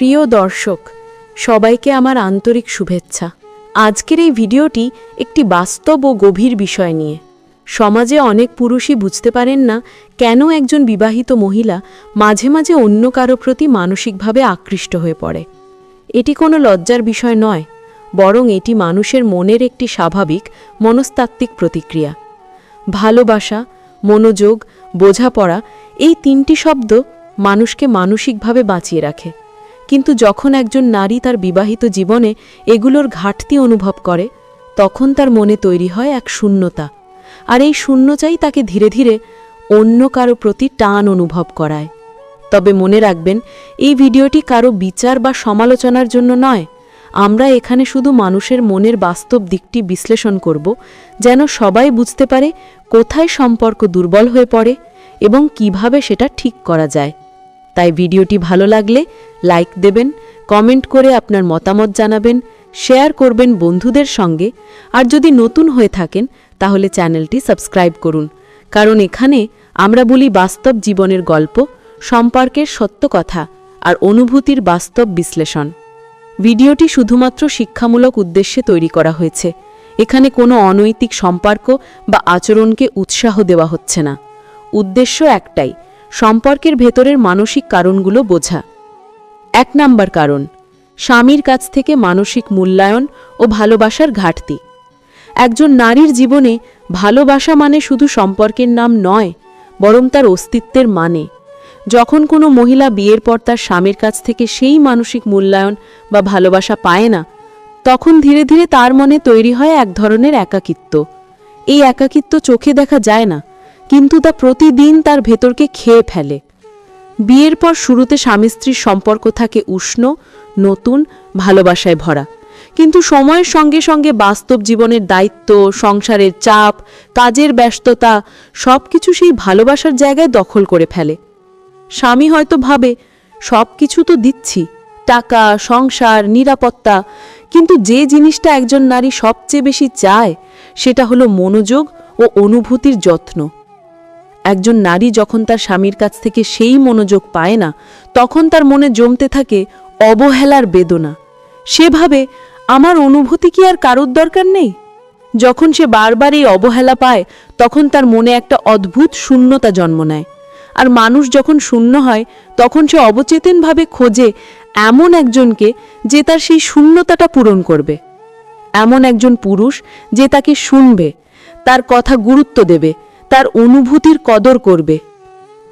প্রিয় দর্শক, সবাইকে আমার আন্তরিক শুভেচ্ছা। আজকের এই ভিডিওটি একটি বাস্তব ও গভীর বিষয় নিয়ে। সমাজে অনেক পুরুষই বুঝতে পারেন না কেন একজন বিবাহিত মহিলা মাঝে মাঝে অন্য কারও প্রতি মানসিকভাবে আকৃষ্ট হয়ে পড়ে। এটি কোনো লজ্জার বিষয় নয়, বরং এটি মানুষের মনের একটি স্বাভাবিক, মনস্তাত্ত্বিক প্রতিক্রিয়া। ভালোবাসা, মনোযোগ, বোঝাপড়া এই তিনটি শব্দ মানুষকে মানসিকভাবে বাঁচিয়ে রাখে। কিন্তু যখন একজন নারী তার বিবাহিত জীবনে এগুলোর ঘাটতি অনুভব করে, তখন তার মনে তৈরি হয় এক শূন্যতা। আর এই শূন্যতাই তাকে ধীরে ধীরে অন্য কারও প্রতি টান অনুভব করায়। তবে মনে রাখবেন, এই ভিডিওটি কারও বিচার বা সমালোচনার জন্য নয়। আমরা এখানে শুধু মানুষের মনের বাস্তব দিকটি বিশ্লেষণ করব, যেন সবাই বুঝতে পারে কোথায় সম্পর্ক দুর্বল হয়ে পড়ে এবং কীভাবে সেটা ঠিক করা যায়। তাই ভিডিওটি ভালো লাগলে লাইক দেবেন কমেন্ট করে আপনার মতামত জানাবেন শেয়ার করবেন বন্ধুদের সঙ্গে, আর যদি নতুন হয়ে থাকেন, তাহলে চ্যানেলটি সাবস্ক্রাইব করুন। কারণ এখানে আমরা বলি বাস্তব জীবনের গল্প, সম্পর্কের সত্য কথা, আর অনুভূতির বাস্তব বিশ্লেষণ। ভিডিওটি শুধুমাত্র শিক্ষামূলক উদ্দেশ্যে তৈরি করা হয়েছে। এখানে কোনো অনৈতিক সম্পর্ক বা আচরণকে উৎসাহ দেওয়া হচ্ছে না। উদ্দেশ্য একটাই, সম্পর্কের ভেতরের মানসিক কারণগুলো বোঝা। এক নাম্বার কারণ, স্বামীর কাছ থেকে মানসিক মূল্যায়ন ও ভালোবাসার ঘাটতি। একজন নারীর জীবনে ভালোবাসা মানে শুধু সম্পর্কের নাম নয়, বরং তার অস্তিত্বের মানে। যখন কোনো মহিলা বিয়ের পর তার স্বামীর কাছ থেকে সেই মানসিক মূল্যায়ন বা ভালোবাসা পায় না, তখন ধীরে ধীরে তার মনে তৈরি হয় এক ধরনের একাকিত্ব। এই একাকিত্ব চোখে দেখা যায় না, কিন্তু তা প্রতিদিন তার ভেতরকে খেয়ে ফেলে। বিয়ের পর শুরুতে স্বামী স্ত্রীর সম্পর্ক থাকে উষ্ণ, নতুন, ভালোবাসায় ভরা। কিন্তু সময়ের সঙ্গে সঙ্গে বাস্তব জীবনের দায়িত্ব, সংসারের চাপ, কাজের ব্যস্ততা সব কিছু সেই ভালোবাসার জায়গায় দখল করে ফেলে। স্বামী হয়তো ভাবে সব কিছু তো দিচ্ছি, টাকা, সংসার, নিরাপত্তা, কিন্তু যে জিনিসটা একজন নারী সবচেয়ে বেশি চায়, সেটা হলো মনোযোগ ও অনুভূতির যত্ন। একজন নারী যখন তার স্বামীর কাছ থেকে সেই মনোযোগ পায় না, তখন তার মনে জমতে থাকে অবহেলার বেদনা। সেভাবে আমার অনুভূতি কি আর কারোর দরকার নেই? যখন সে বারবার এই অবহেলা পায়, তখন তার মনে একটা অদ্ভুত শূন্যতা জন্ম নেয়। আর মানুষ যখন শূন্য হয়, তখন সে অবচেতনভাবে খোঁজে এমন একজনকে যে তার সেই শূন্যতাটা পূরণ করবে। এমন একজন পুরুষ যে তাকে শুনবে, তার কথা গুরুত্ব দেবে তার অনুভূতির কদর করবে।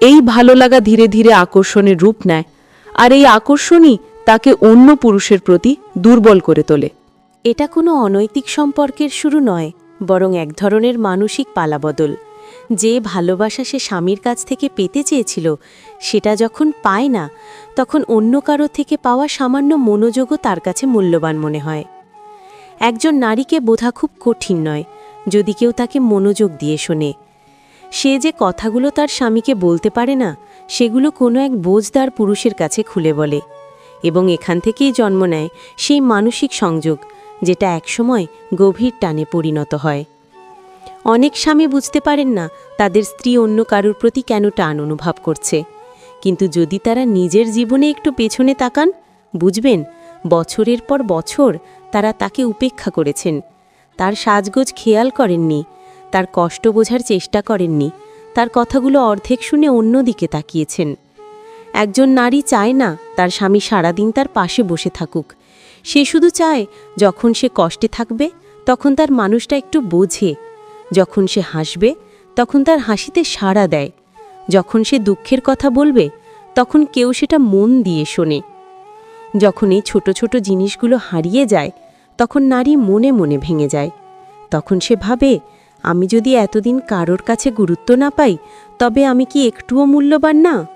এই ভালো লাগা ধীরে ধীরে আকর্ষণের রূপ নেয়, আর এই আকর্ষণই তাকে অন্য পুরুষের প্রতি দুর্বল করে তোলে। এটা কোনো অনৈতিক সম্পর্কের শুরু নয়, বরং এক ধরনের মানসিক পালাবদল। যে ভালোবাসা সে স্বামীর কাছ থেকে পেতে চেয়েছিল, সেটা যখন পায় না, তখন অন্য কারও থেকে পাওয়া সামান্য মনোযোগও তার কাছে মূল্যবান মনে হয়। একজন নারীকে বোঝা খুব কঠিন নয়, যদি কেউ তাকে মনোযোগ দিয়ে শোনে। সে যে কথাগুলো তার স্বামীকে বলতে পারে না, সেগুলো কোনো এক বোঝদার পুরুষের কাছে খুলে বলে এবং এখান থেকেই জন্ম নেয় সেই মানসিক সংযোগ, যেটা একসময় গভীর টানে পরিণত হয়। অনেক স্বামী বুঝতে পারেন না তাদের স্ত্রী অন্য কারোর প্রতি কেন টান অনুভব করছে। কিন্তু যদি তারা নিজের জীবনে একটু পেছনে তাকান, বুঝবেন বছরের পর বছর তারা তাকে উপেক্ষা করেছেন। তার সাজগোজ খেয়াল করেননি তার কষ্ট বোঝার চেষ্টা করেননি। তার কথাগুলো অর্ধেক শুনে অন্যদিকে তাকিয়েছেন। একজন নারী চায় না তার স্বামী সারাদিন তার পাশে বসে থাকুক। সে শুধু চায় যখন সে কষ্টে থাকবে, তখন তার মানুষটা একটু বোঝে। যখন সে হাসবে, তখন তার হাসিতে সাড়া দেয়। যখন সে দুঃখের কথা বলবে, তখন কেউ সেটা মন দিয়ে শোনে। যখন এই ছোট ছোট জিনিসগুলো হারিয়ে যায়, তখন নারী মনে মনে ভেঙে যায়। তখন সে ভাবে আমি যদি এতদিন কারোর কাছে গুরুত্ব না পাই, তবে আমি কি একটুও মূল্যবান না?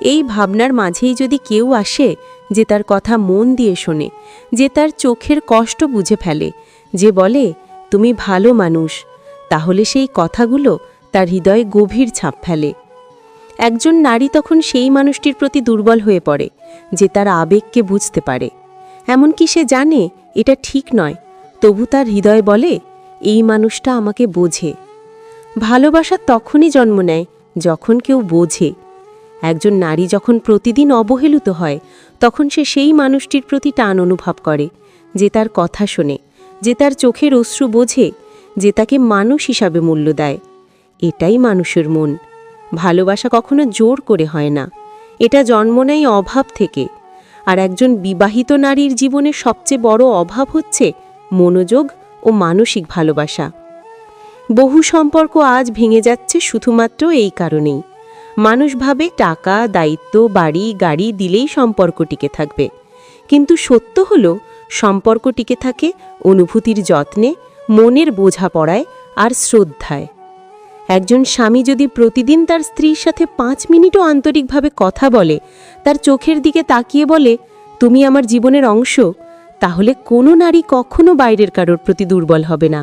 এই ভাবনার মাঝেই যদি কেউ আসে, যে তার কথা মন দিয়ে শোনে, যে তার চোখের কষ্ট বুঝে ফেলে, যে বলে, তুমি ভালো মানুষ তাহলে সেই কথাগুলো তার হৃদয়ে গভীর ছাপ ফেলে। একজন নারী তখন সেই মানুষটির প্রতি দুর্বল হয়ে পড়ে, যে তার আবেগকে বুঝতে পারে। এমনকি সে জানে, এটা ঠিক নয়, তবু তার হৃদয় বলে এই মানুষটা আমাকে বোঝে। ভালোবাসা তখনই জন্ম নেয় যখন কেউ বোঝে। একজন নারী যখন প্রতিদিন অবহেলিত হয়, তখন সে সেই মানুষটির প্রতি টান অনুভব করে, যে তার কথা শোনে, যে তার চোখের অশ্রু বোঝে, যে তাকে মানুষ হিসাবে মূল্য দেয়। এটাই মানুষের মন। ভালোবাসা কখনো জোর করে হয় না। এটা জন্ম নেয় অভাব থেকে। আর একজন বিবাহিত নারীর জীবনে সবচেয়ে বড় অভাব হচ্ছে মনোযোগ ও মানসিক ভালোবাসা। বহু সম্পর্ক আজ ভেঙে যাচ্ছে শুধুমাত্র এই কারণেই। মানুষ ভাবে টাকা, দায়িত্ব, বাড়ি, গাড়ি দিলেই সম্পর্ক টিকে থাকবে। কিন্তু সত্য হল, সম্পর্ক টিকে থাকে অনুভূতির যত্নে, মনের বোঝাপড়ায় আর শ্রদ্ধায়। একজন স্বামী যদি প্রতিদিন তার স্ত্রীর সাথে পাঁচ মিনিটও আন্তরিকভাবে কথা বলে, তার চোখের দিকে তাকিয়ে বলে, তুমি আমার জীবনের অংশ তাহলে কোনো নারী কখনো বাইরের কারোর প্রতি দুর্বল হবে না।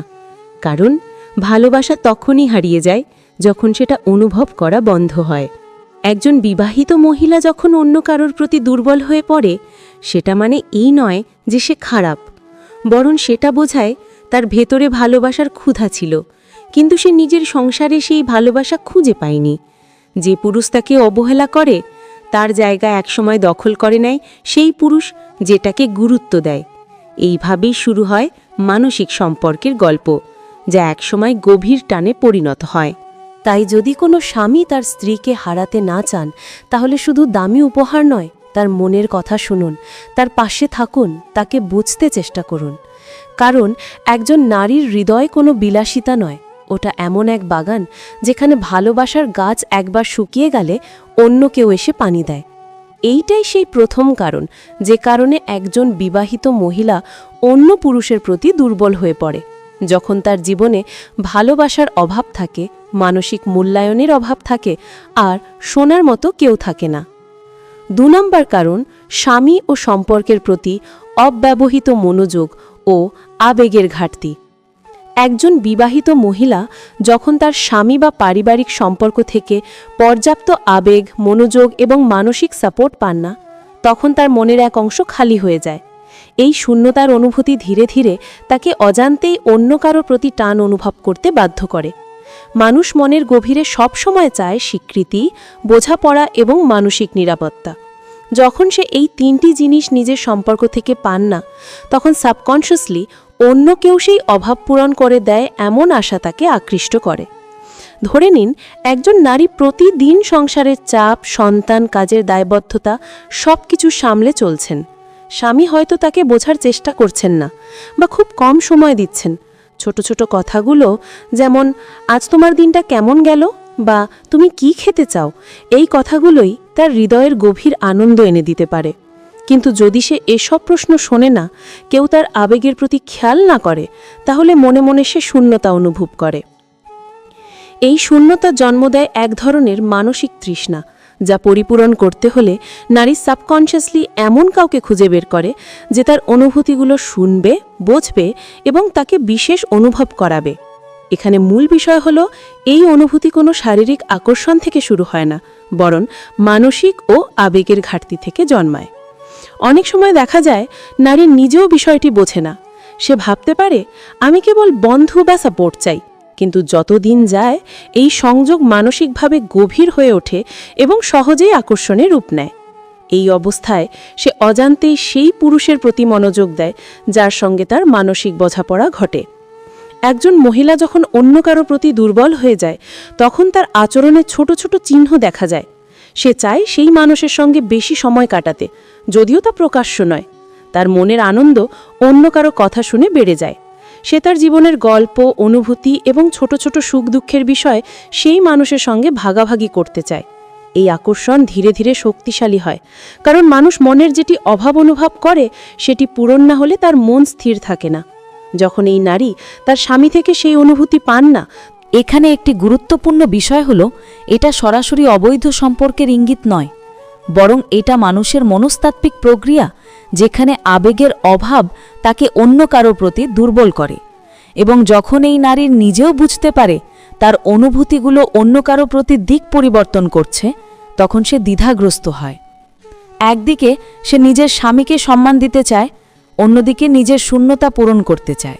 কারণ ভালোবাসা তখনই হারিয়ে যায় যখন সেটা অনুভব করা বন্ধ হয়। একজন বিবাহিত মহিলা যখন অন্য কারোর প্রতি দুর্বল হয়ে পড়ে, সেটা মানে এই নয় যে সে খারাপ। বরং সেটা বোঝায় তার ভেতরে ভালোবাসার ক্ষুধা ছিল, কিন্তু সে নিজের সংসারে সেই ভালোবাসা খুঁজে পায়নি। যে পুরুষ তাকে অবহেলা করে তার জায়গা একসময় দখল করে নেয় সেই পুরুষ যেটাকে গুরুত্ব দেয়। এইভাবেই শুরু হয় মানসিক সম্পর্কের গল্প, যা একসময় গভীর টানে পরিণত হয়। তাই যদি কোনো স্বামী তার স্ত্রীকে হারাতে না চান, তাহলে শুধু দামি উপহার নয়, তার মনের কথা শুনুন, তার পাশে থাকুন, তাকে বুঝতে চেষ্টা করুন। কারণ একজন নারীর হৃদয় কোনো বিলাসিতা নয় ওটা এমন এক বাগান যেখানে ভালোবাসার গাছ একবার শুকিয়ে গেলে অন্য কেউ এসে পানি দেয়। এইটাই সেই প্রথম কারণ, যে কারণে একজন বিবাহিত মহিলা অন্য পুরুষের প্রতি দুর্বল হয়ে পড়ে। যখন তার জীবনে ভালোবাসার অভাব থাকে, মানসিক মূল্যায়নের অভাব থাকে, আর সোনার মতো কেউ থাকে না। দু নম্বর কারণ, স্বামী ও সম্পর্কের প্রতি অব্যবহিত মনোযোগ ও আবেগের ঘাটতি। একজন বিবাহিত মহিলা যখন তার স্বামী বা পারিবারিক সম্পর্ক থেকে পর্যাপ্ত আবেগ, মনোযোগ এবং মানসিক সাপোর্ট পান না, তখন তার মনের এক অংশ খালি হয়ে যায়। এই শূন্যতার অনুভূতি ধীরে ধীরে তাকে অজান্তেই অন্য কারও প্রতি টান অনুভব করতে বাধ্য করে। মানুষ মনের গভীরে সবসময় চায় স্বীকৃতি, বোঝাপড়া এবং মানসিক নিরাপত্তা। যখন সে এই তিনটি জিনিস নিজের সম্পর্ক থেকে পান না, তখন সাবকনশিয়াসলি অন্য কেউ সেই অভাব পূরণ করে দেয় এমন আশা তাকে আকৃষ্ট করে। ধরে নিন, একজন নারী প্রতিদিন সংসারের চাপ, সন্তান, কাজের দায়বদ্ধতা সব কিছু সামলে চলছেন। স্বামী হয়তো তাকে বোঝার চেষ্টা করছেন না বা খুব কম সময় দিচ্ছেন। ছোট ছোট কথাগুলো যেমন, আজ তোমার দিনটা কেমন গেল? বা তুমি কি খেতে চাও? এই কথাগুলোই তার হৃদয়ের গভীর আনন্দ এনে দিতে পারে। কিন্তু যদি সে এসব প্রশ্ন শোনে না, কেউ তার আবেগের প্রতি খেয়াল না করে, তাহলে মনে মনে সে শূন্যতা অনুভব করে। এই শূন্যতা জন্ম দেয় এক ধরনের মানসিক তৃষ্ণা, যা পরিপূরণ করতে হলে নারী সাবকনশিয়াসলি এমন কাউকে খুঁজে বের করে যে তার অনুভূতিগুলো শুনবে, বুঝবে এবং তাকে বিশেষ অনুভব করাবে। এখানে মূল বিষয় হল, এই অনুভূতি কোনো শারীরিক আকর্ষণ থেকে শুরু হয় না বরং মানসিক ও আবেগের ঘাটতি থেকে জন্মায়। অনেক সময় দেখা যায়, নারী নিজেও বিষয়টি বোঝে না। সে ভাবতে পারে, আমি কেবল বন্ধু বা সাপোর্ট চাই, কিন্তু যতদিন যায়, এই সংযোগ মানসিকভাবে গভীর হয়ে ওঠে এবং সহজেই আকর্ষণে রূপ নেয়। এই অবস্থায় সে অজান্তেই সেই পুরুষের প্রতি মনোযোগ দেয়, যার সঙ্গে তার মানসিক বোঝাপড়া ঘটে। একজন মহিলা যখন অন্য কারও প্রতি দুর্বল হয়ে যায়, তখন তার আচরণে ছোট ছোট চিহ্ন দেখা যায়। সে চায় সেই মানুষের সঙ্গে বেশি সময় কাটাতে, যদিও তা প্রকাশ্য নয়। তার মনের আনন্দ অন্য কারও কথা শুনে বেড়ে যায়। সে তার জীবনের গল্প, অনুভূতি এবং ছোট ছোট সুখ দুঃখের বিষয় সেই মানুষের সঙ্গে ভাগাভাগি করতে চায়। এই আকর্ষণ ধীরে ধীরে শক্তিশালী হয়, কারণ মানুষ মনের যেটি অভাব অনুভব করে, সেটি পূরণ না হলে তার মন স্থির থাকে না। যখন এই নারী তার স্বামী থেকে সেই অনুভূতি পান না, এখানে একটি গুরুত্বপূর্ণ বিষয় হল, এটা সরাসরি অবৈধ সম্পর্কের ইঙ্গিত নয়, বরং এটা মানুষের মনস্তাত্ত্বিক প্রক্রিয়া যেখানে আবেগের অভাব তাকে অন্য কারও প্রতি দুর্বল করে, এবং যখন এই নারীর নিজেও বুঝতে পারে তার অনুভূতিগুলো অন্য কারও প্রতি দিক পরিবর্তন করছে, তখন সে দ্বিধাগ্রস্ত হয়। একদিকে সে নিজের স্বামীকে সম্মান দিতে চায় অন্যদিকে নিজের শূন্যতা পূরণ করতে চায়।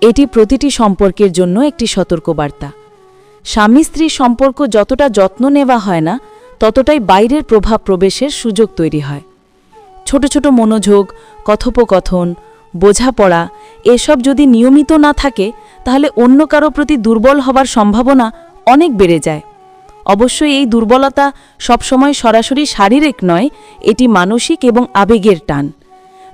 এটি প্রতিটি সম্পর্কের জন্য একটি সতর্কবার্তা। স্বামী স্ত্রীর সম্পর্ক যতটা যত্ন নেওয়া হয় না, ততটাই বাইরের প্রভাব প্রবেশের সুযোগ তৈরি হয়। ছোট ছোট মনোযোগ, কথোপকথন, বোঝাপড়া, এসব যদি নিয়মিত না থাকে, তাহলে অন্য কারও প্রতি দুর্বল হবার সম্ভাবনা অনেক বেড়ে যায়। অবশ্যই এই দুর্বলতা সবসময় সরাসরি শারীরিক নয়, এটি মানসিক এবং আবেগের টান।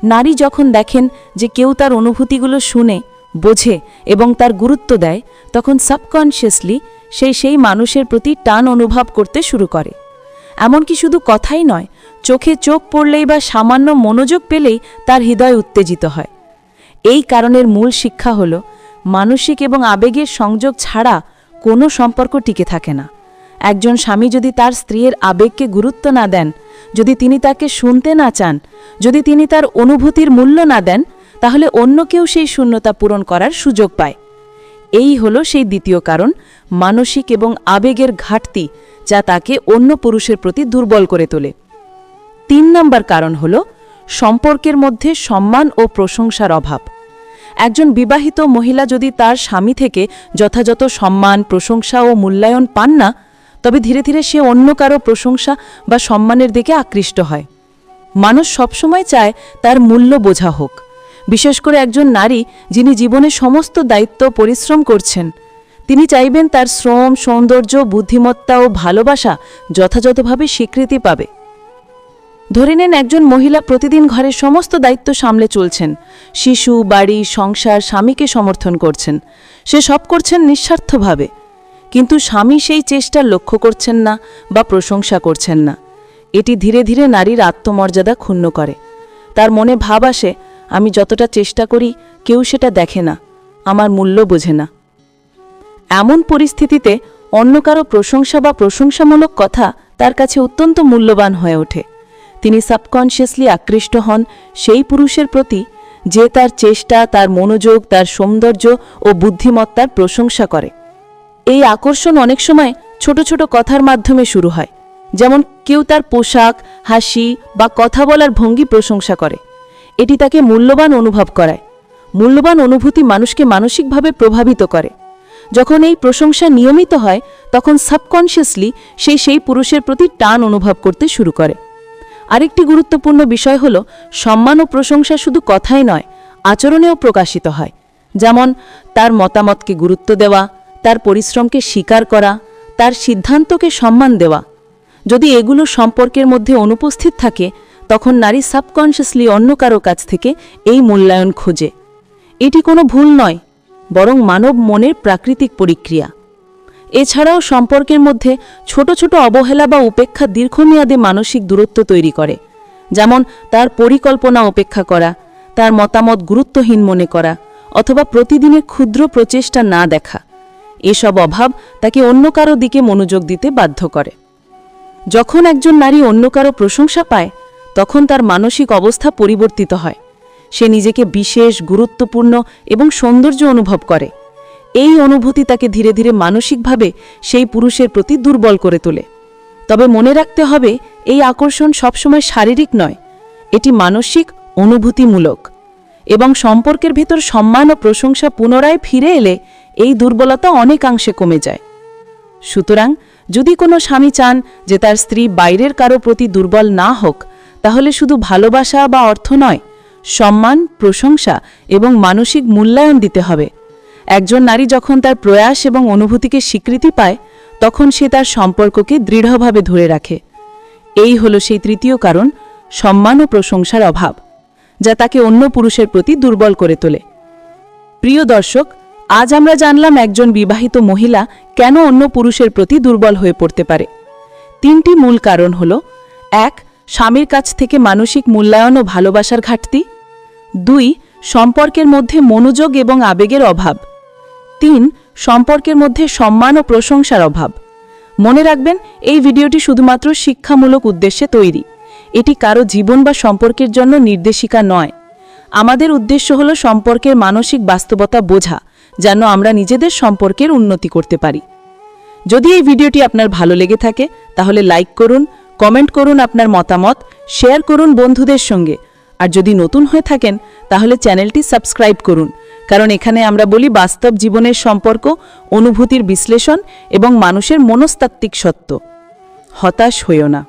নারী যখন দেখেন যে কেউ তার অনুভূতিগুলো শুনে, বোঝে এবং তার গুরুত্ব দেয়, তখন সাবকনশিয়াসলি সেই সেই মানুষের প্রতি টান অনুভব করতে শুরু করে। এমনকি শুধু কথাই নয়, চোখে চোখ পড়লেই বা সামান্য মনোযোগ পেলেই তার হৃদয় উত্তেজিত হয়। এই কারণের মূল শিক্ষা হল, মানসিক এবং আবেগের সংযোগ ছাড়া কোনো সম্পর্ক টিকে থাকে না। একজন স্বামী যদি তার স্ত্রীর আবেগকে গুরুত্ব না দেন, যদি তিনি তাকে শুনতে না চান, যদি তিনি তার অনুভূতির মূল্য না দেন, তাহলে অন্য কেউ সেই শূন্যতা পূরণ করার সুযোগ পায়। এই হলো সেই দ্বিতীয় কারণ, মানসিক এবং আবেগের ঘাটতি যা তাকে অন্য পুরুষের প্রতি দুর্বল করে তোলে। তিন নম্বর কারণ হল সম্পর্কের মধ্যে সম্মান ও প্রশংসার অভাব। একজন বিবাহিত মহিলা যদি তার স্বামী থেকে যথাযথ সম্মান, প্রশংসা ও মূল্যায়ন পান না তবে ধীরে ধীরে সে অন্য কারও প্রশংসা বা সম্মানের দিকে আকৃষ্ট হয়। মানুষ সবসময় চায় তার মূল্য বোঝা হোক। বিশেষ করে একজন নারী যিনি জীবনে সমস্ত দায়িত্ব পরিশ্রম করছেন, তিনি চাইবেন তার শ্রম, সৌন্দর্য, বুদ্ধিমত্তা ও ভালোবাসা যথাযথভাবে স্বীকৃতি পাবে। ধরে নেন একজন মহিলা প্রতিদিন ঘরের সমস্ত দায়িত্ব সামলে চলছেন, শিশু, বাড়ি, সংসার, স্বামীকে সমর্থন করছেন। সে সব করছেন নিঃস্বার্থভাবে। কিন্তু স্বামী সেই চেষ্টা লক্ষ্য করছেন না বা প্রশংসা করছেন না। এটি ধীরে ধীরে নারীর আত্মমর্যাদা ক্ষুণ্ণ করে। তার মনে ভাব আসে, আমি যতটা চেষ্টা করি, কেউ সেটা দেখে না, আমার মূল্য বোঝে না। এমন পরিস্থিতিতে অন্য কারও প্রশংসা বা প্রশংসামূলক কথা তার কাছে অত্যন্ত মূল্যবান হয়ে ওঠে। তিনি সাবকনশিয়াসলি আকৃষ্ট হন সেই পুরুষের প্রতি, যে তার চেষ্টা, তার মনোযোগ, তার সৌন্দর্য ও বুদ্ধিমত্তার প্রশংসা করে। এই আকর্ষণ অনেক সময় ছোট ছোট কথার মাধ্যমে শুরু হয়, যেমন কেউ তার পোশাক, হাসি বা কথা বলার ভঙ্গি প্রশংসা করে। এটি তাকে মূল্যবান অনুভব করায়। মূল্যবান অনুভূতি মানুষকে মানসিকভাবে প্রভাবিত করে। যখন এই প্রশংসা নিয়মিত হয়, তখন সাবকনশিয়াসলি সে সেই পুরুষের প্রতি টান অনুভব করতে শুরু করে। আরেকটি গুরুত্বপূর্ণ বিষয় হল, সম্মান ও প্রশংসা শুধু কথাই নয়, আচরণেও প্রকাশিত হয়। যেমন, তার মতামতকে গুরুত্ব দেওয়া তার পরিশ্রমকে স্বীকার করা, তার সিদ্ধান্তকে সম্মান দেওয়া। যদি এগুলো সম্পর্কের মধ্যে অনুপস্থিত থাকে, তখন নারী সাবকনশিয়াসলি অন্য কারও কাছ থেকে এই মূল্যায়ন খোঁজে। এটি কোনো ভুল নয়, বরং মানব মনের প্রাকৃতিক পরিক্রিয়া। এছাড়াও সম্পর্কের মধ্যে ছোট ছোট অবহেলা বা উপেক্ষা দীর্ঘমেয়াদে মানসিক দূরত্ব তৈরি করে, যেমন তার পরিকল্পনা উপেক্ষা করা, তার মতামত গুরুত্বহীন মনে করা, অথবা প্রতিদিনের ক্ষুদ্র প্রচেষ্টা না দেখা। এসব অভাব তাকে অন্য কারও দিকে মনোযোগ দিতে বাধ্য করে। যখন একজন নারী অন্য কারও প্রশংসা পায়, তখন তার মানসিক অবস্থা পরিবর্তিত হয়। সে নিজেকে বিশেষ, গুরুত্বপূর্ণ এবং সৌন্দর্য অনুভব করে। এই অনুভূতি তাকে ধীরে ধীরে মানসিকভাবে সেই পুরুষের প্রতি দুর্বল করে তোলে। তবে মনে রাখতে হবে, এই আকর্ষণ সবসময় শারীরিক নয়, এটি মানসিক অনুভূতিমূলক। এবং সম্পর্কের ভেতর সম্মান ও প্রশংসা পুনরায় ফিরে এলে এই দুর্বলতা অনেকাংশে কমে যায়। সুতরাং যদি কোনো স্বামী চান যে তার স্ত্রী বাইরের কারও প্রতি দুর্বল না হোক, তাহলে শুধু ভালোবাসা বা অর্থ নয়, সম্মান, প্রশংসা এবং মানসিক মূল্যায়ন দিতে হবে। একজন নারী যখন তার প্রয়াস এবং অনুভূতিকে স্বীকৃতি পায়, তখন সে তার সম্পর্ককে দৃঢ়ভাবে ধরে রাখে। এই হল সেই তৃতীয় কারণ, সম্মান ও প্রশংসার অভাব, যা তাকে অন্য পুরুষের প্রতি দুর্বল করে তোলে। প্রিয় দর্শক আজ আমরা জানলাম একজন বিবাহিত মহিলা কেন অন্য পুরুষের প্রতি দুর্বল হয়ে পড়তে পারে। তিনটি মূল কারণ হল, এক, স্বামীর কাছ থেকে মানসিক মূল্যায়ন ও ভালোবাসার ঘাটতি। দুই, সম্পর্কের মধ্যে মনোযোগ এবং আবেগের অভাব। তিন, সম্পর্কের মধ্যে সম্মান ও প্রশংসার অভাব। মনে রাখবেন, এই ভিডিওটি শুধুমাত্র শিক্ষামূলক উদ্দেশ্যে তৈরি। এটি কারও জীবন বা সম্পর্কের জন্য নির্দেশিকা নয়। আমাদের উদ্দেশ্য হল সম্পর্কের মানসিক বাস্তবতা বোঝা। যেন আমরা নিজেদের সম্পর্কের উন্নতি করতে পারি। যদি এই ভিডিওটি আপনার ভালো লেগে থাকে, তাহলে লাইক করুন, কমেন্ট করুন আপনার মতামত, শেয়ার করুন বন্ধুদের সঙ্গে। আর যদি নতুন হয়ে থাকেন, তাহলে চ্যানেলটি সাবস্ক্রাইব করুন, কারণ এখানে আমরা বলি বাস্তব জীবনের সম্পর্ক, অনুভূতির বিশ্লেষণ এবং মানুষের মনস্তাত্ত্বিক সত্য হতাশ হইও না।